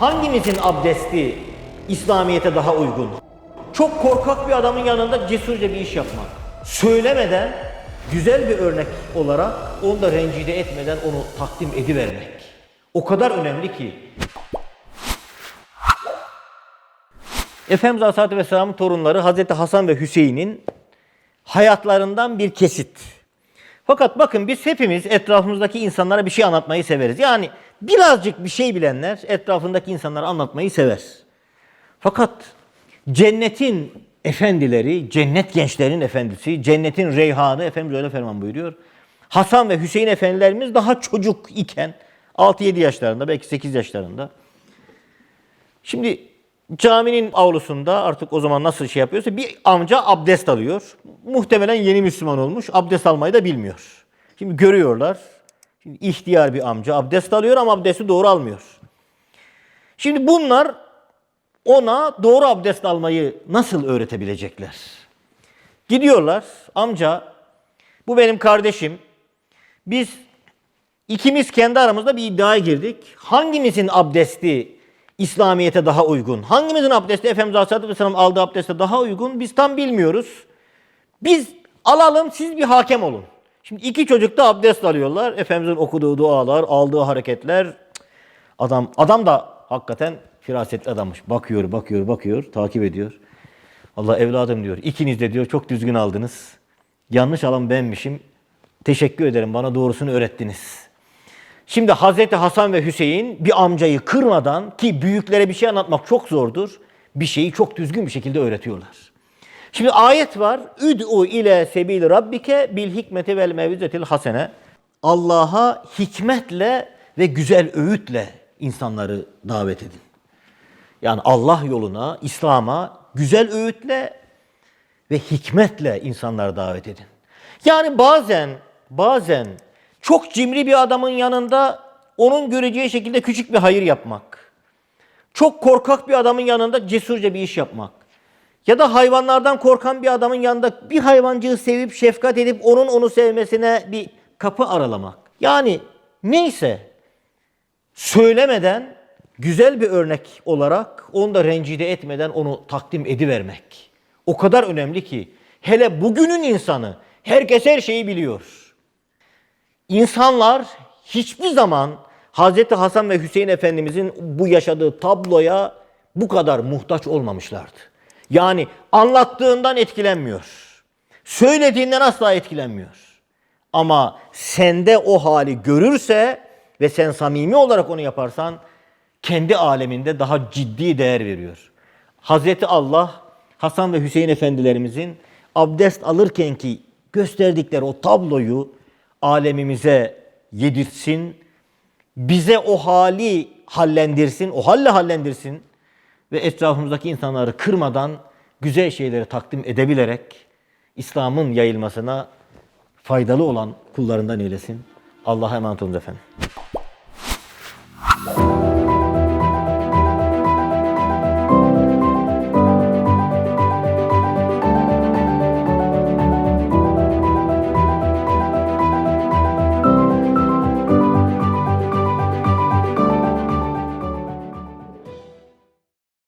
Hangimizin abdesti İslamiyet'e daha uygun? Çok korkak bir adamın yanında cesurca bir iş yapmak. Söylemeden güzel bir örnek olarak onu da rencide etmeden onu takdim edivermek. O kadar önemli ki. Efendimiz Aleyhisselatü Vesselam'ın torunları Hazreti Hasan ve Hüseyin'in hayatlarından bir kesit. Fakat bakın biz hepimiz etrafımızdaki insanlara bir şey anlatmayı severiz. Yani birazcık bir şey bilenler etrafındaki insanlara anlatmayı sever. Fakat cennetin efendileri, cennet gençlerin efendisi, cennetin reyhanı Efendimiz öyle ferman buyuruyor. Hasan ve Hüseyin efendilerimiz daha çocuk iken 6-7 yaşlarında belki 8 yaşlarında. Şimdi caminin avlusunda artık o zaman nasıl şey yapıyorsa bir amca abdest alıyor. Muhtemelen yeni Müslüman olmuş. Abdest almayı da bilmiyor. Şimdi görüyorlar. Şimdi ihtiyar bir amca abdest alıyor ama abdesti doğru almıyor. Şimdi bunlar ona doğru abdest almayı nasıl öğretebilecekler? Gidiyorlar. Amca bu benim kardeşim. Biz ikimiz kendi aramızda bir iddiaya girdik. Hangimizin abdesti İslamiyet'e daha uygun? Hangimizin abdesti Efendimiz Aleyhisselatü Vesselam aldığı abdeste daha uygun? Biz tam bilmiyoruz. Biz alalım siz bir hakem olun. Şimdi iki çocuk da abdest alıyorlar. Efendimizin okuduğu dualar, aldığı hareketler. Adam adam da hakikaten firasetli adammış. Bakıyor, bakıyor, bakıyor, takip ediyor. Allah evladım diyor. İkiniz de diyor çok düzgün aldınız. Yanlış alan benmişim. Teşekkür ederim bana doğrusunu öğrettiniz. Şimdi Hazreti Hasan ve Hüseyin bir amcayı kırmadan ki büyüklere bir şey anlatmak çok zordur. Bir şeyi çok düzgün bir şekilde öğretiyorlar. Şimdi ayet var. Üd'u ile sebil rabbike bil hikmeti vel mevzetil hasene. Allah'a hikmetle ve güzel öğütle insanları davet edin. Yani Allah yoluna, İslam'a güzel öğütle ve hikmetle insanları davet edin. Yani bazen bazen çok cimri bir adamın yanında onun göreceği şekilde küçük bir hayır yapmak. Çok korkak bir adamın yanında cesurca bir iş yapmak. Ya da hayvanlardan korkan bir adamın yanında bir hayvancığı sevip şefkat edip onun onu sevmesine bir kapı aralamak. Yani neyse söylemeden güzel bir örnek olarak onu da rencide etmeden onu takdim edivermek. O kadar önemli ki hele bugünün insanı herkes her şeyi biliyor. İnsanlar hiçbir zaman Hazreti Hasan ve Hüseyin Efendimizin bu yaşadığı tabloya bu kadar muhtaç olmamışlardı. Yani anlattığından etkilenmiyor. Söylediğinden asla etkilenmiyor. Ama sende o hali görürse ve sen samimi olarak onu yaparsan kendi aleminde daha ciddi değer veriyor. Hazreti Allah Hasan ve Hüseyin efendilerimizin abdest alırken ki gösterdikleri o tabloyu alemimize yedirsin, bize o hali hallendirsin, o halle hallendirsin ve etrafımızdaki insanları kırmadan güzel şeyleri takdim edebilerek İslam'ın yayılmasına faydalı olan kullarından eylesin. Allah'a emanet olun efendim.